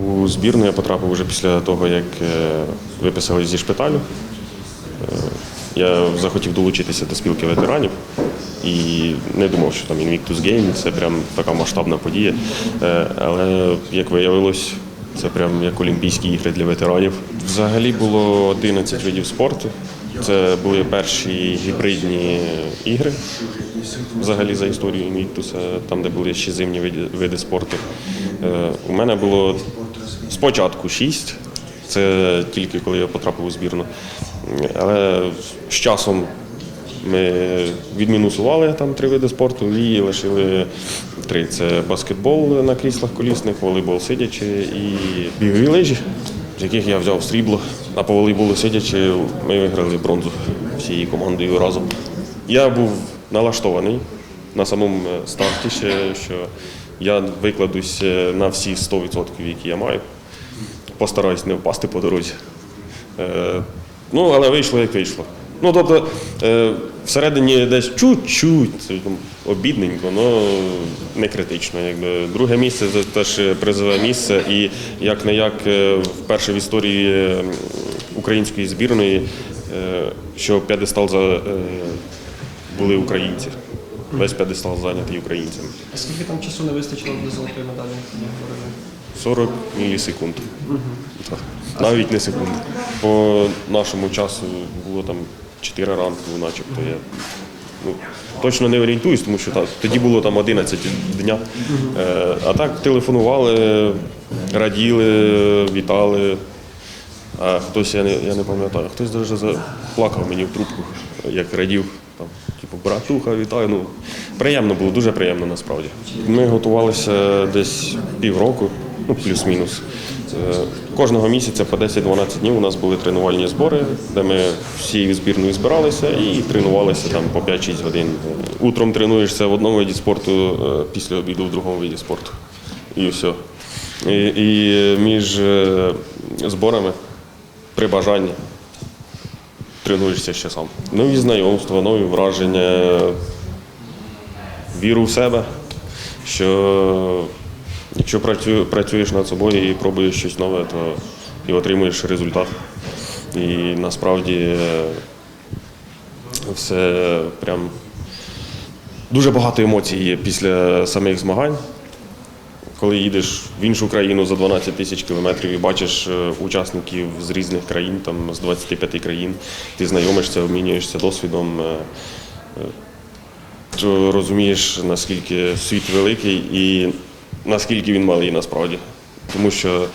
У збірну я потрапив вже після того, як е, виписали зі шпиталю. Е, Я захотів долучитися до спілки ветеранів і не думав, що там Invictus Game це прям така масштабна подія. Е, Але як виявилось, це прям як Олімпійські ігри для ветеранів. Взагалі було 11 видів спорту. Це були перші гібридні ігри взагалі за історію Invictus, там, де були ще зимні види, види спорту. Е, У мене було спочатку шість, це тільки коли я потрапив у збірну. Але з часом ми відмінусували там три види спорту і лишили три: це баскетбол на кріслах колісних, волейбол сидячи і бігові лижі, з яких я взяв срібло. А по волейболу сидячи, ми виграли бронзу всією командою разом. Я був налаштований на самому е, старті, ще, що я викладусь е, на всі 100%, які я маю. Постараюсь не впасти по дорозі. Е, ну, але вийшло як вийшло. Ну, тобто, е, всередині десь чуть-чуть там, обідненько, але не критично. Якби. Друге місце це теж призове місце. І як не як вперше в історії е, української збірної, е, що п'єдестал за, е, були українці. Весь п'єдестал зайнятий українцями. А скільки там часу не вистачило для золотої медалі? як говорили? 40 мілісекунд. Так. Навіть не секунди. По нашому часу було там 4 ранку, начебто я ну, точно не орієнтуюсь, тому що так, тоді було там 11 дня. Е, а так телефонували, раділи, вітали. А хтось, я не, я не пам'ятаю, хтось навіть заплакав мені в трубку, як радів. Там, типу, братуха, вітаю. Ну, приємно було, дуже приємно насправді. Ми готувалися десь півроку, ну плюс-мінус. Е, Кожного місяця по 10-12 днів у нас були тренувальні збори, де ми всією збірною збиралися і тренувалися там по 5-6 годин. Утром тренуєшся в одному виді спорту, е, після обіду в другому виді спорту. І все. І, і між е, зборами при бажанні тренуєшся ще сам. Нові знайомства, нові враження, віру в себе, що якщо працюєш над собою і пробуєш щось нове, то і отримуєш результат. І насправді е, все прям дуже багато емоцій є після самих змагань. Коли їдеш в іншу країну за 12 тисяч кілометрів і бачиш е, учасників з різних країн, там з 25 країн, ти знайомишся, обмінюєшся досвідом, е, то розумієш, наскільки світ великий і наскільки він малий насправді. Тому що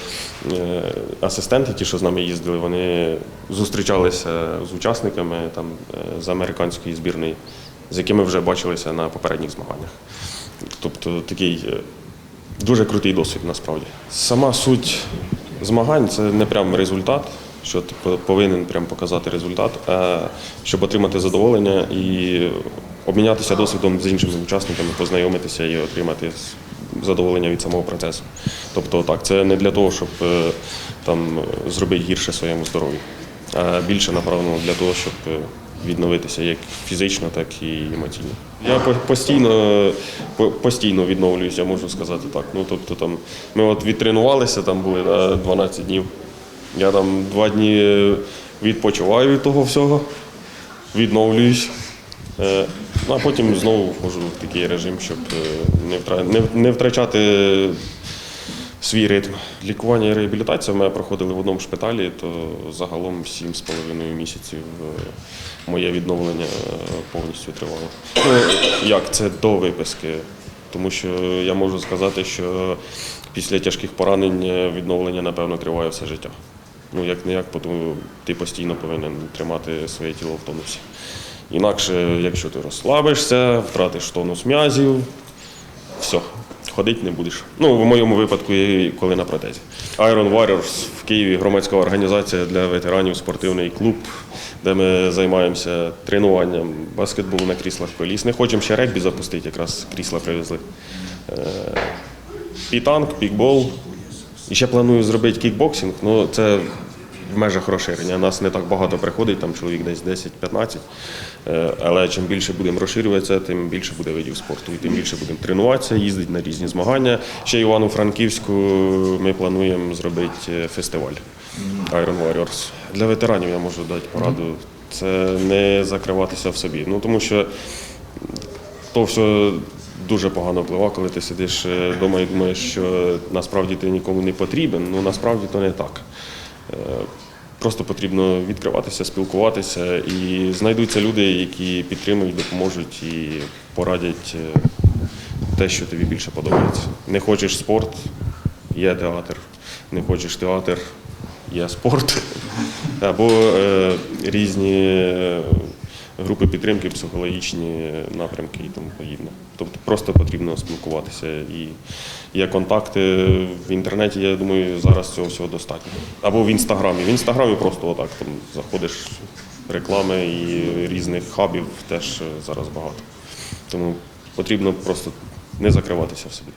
е, асистенти, ті, що з нами їздили, вони зустрічалися з учасниками там, е, з американської збірної, з якими вже бачилися на попередніх змаганнях. Тобто такий е, Дуже крутий досвід насправді. Сама суть змагань це не прям результат, що ти повинен прям показати результат, а щоб отримати задоволення і обмінятися досвідом з іншими учасниками, познайомитися і отримати задоволення від самого процесу. Тобто так, це не для того, щоб е, там е, зробити гірше своєму здоров'ю, а більше направлено для того, щоб е, відновитися як фізично, так і емоційно. Я постійно, постійно відновлююся, можу сказати так. Ну, тобто, там, ми от відтренувалися, там були да, 12 днів. Я там два дні відпочиваю від того всього, відновлююсь. Е, ну, а потім знову входжу в такий режим, щоб е, не, втра... не, не втрачати свій ритм. Лікування і реабілітація ми проходили в одному шпиталі, то загалом 7,5 місяців е, моє відновлення повністю тривало. Ну, як це до виписки? Тому що я можу сказати, що після тяжких поранень відновлення, напевно, триває все життя. Ну, як не як, ти постійно повинен тримати своє тіло в тонусі. Інакше, якщо ти розслабишся, втратиш тонус м'язів, все, ходити не будеш. Ну, в моєму випадку, коли на протезі. Iron Warriors в Києві громадська організація для ветеранів, спортивний клуб, де ми займаємося тренуванням баскетболу на кріслах коліс. Не хочемо ще регбі запустити, якраз крісла привезли. Е, Пітанк, пікбол. І ще планую зробити кікбоксинг, ну це в межах розширення. Нас не так багато приходить, там чоловік десь 10-15. Е, Але чим більше будемо розширюватися, тим більше буде видів спорту. І тим більше будемо тренуватися, їздити на різні змагання. Ще Івано-Франківську ми плануємо зробити е, фестиваль Iron Warriors. Для ветеранів я можу дати пораду. Це не закриватися в собі. Ну тому що то все дуже погано впливає, коли ти сидиш вдома і думаєш, що насправді ти нікому не потрібен. Ну насправді то не так. Е, Просто потрібно відкриватися, спілкуватися, і знайдуться люди, які підтримують, допоможуть і порадять е, те, що тобі більше подобається. Не хочеш спорт, є театр. Не хочеш театр, є спорт. Або е, різні е, групи підтримки, психологічні напрямки і тому подібне. Тобто просто потрібно спілкуватися. І є контакти в інтернеті, я думаю, зараз цього всього достатньо. Або в інстаграмі. В інстаграмі просто отак там заходиш реклами і різних хабів теж е, зараз багато. Тому потрібно просто не закриватися в собі.